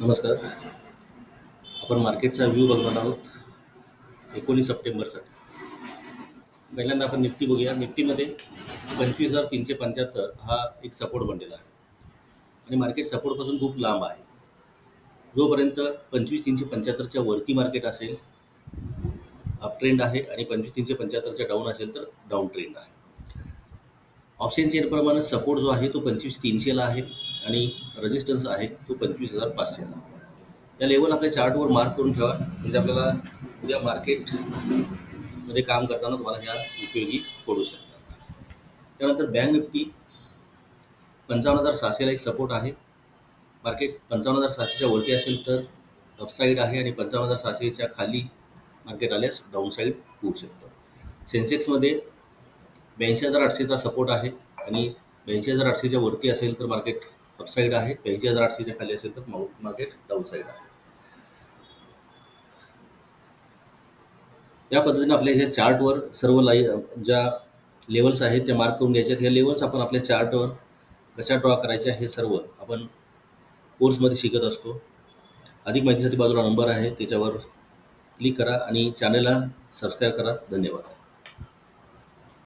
नमस्कार. आपण मार्केटचा व्ह्यू बघणार आहोत एकोणीस सप्टेंबरसाठी. पहिल्यांदा आपण निफ्टी बघूया. निफ्टीमध्ये पंचवीस हजार तीनशे पंच्याहत्तर हा एक सपोर्ट बनलेला आहे. आणि मार्केट सपोर्टपासून खूप लांब आहे. जोपर्यंत पंचवीस तीनशे पंच्याहत्तरच्या वरती मार्केट असेल अप ट्रेंड आहे आणि पंचवीस तीनशे पंच्याहत्तरच्या डाऊन असेल तर डाऊन ट्रेंड आहे. ऑप्शन चेनप्रमाणे सपोर्ट जो आहे तो पंचवीस तीनशेला आहे आणि रजिस्टन्स आहे तो पंचवीस हजार पाचशेला या लेवल आपल्या चार्टवर मार्क करून ठेवा. म्हणजे आपल्याला उद्या मार्केटमध्ये काम करताना तुम्हाला ह्या उपयोगी पडू शकतात. त्यानंतर बँक निफ्टी पंचावन्न हजार सहाशेला एक सपोर्ट आहे. मार्केट पंचावन्न हजार सहाशेच्या वरती असेल तर अपसाईड आहे आणि पंचावन्न हजार सहाशेच्या खाली मार्केट आल्यास डाऊनसाईड होऊ शकतं. सेन्सेक्समध्ये ब्याऐंशी हजार आठशेचा सपोर्ट आहे आणि ब्याऐंशी हजार आठशेच्या वरती असेल तर मार्केट अपसाईड आहे. ब्याऐंशी हजार आठशेच्या खाली असेल तर मार्केट डाऊन साईड आहे. या पद्धतीने आपल्या ह्या चार्टवर सर्व लाई ज्या लेवल्स आहेत त्या मार्क करून घ्यायच्या ह्या लेवल्स आपण आपल्या चार्टवर कशा ड्रॉ करायच्या हे सर्व आपण कोर्समध्ये शिकत असतो. अधिक माहितीसाठी बाजूला नंबर आहे. त्याच्यावर क्लिक करा आणि चॅनलला सबस्क्राईब करा. धन्यवाद.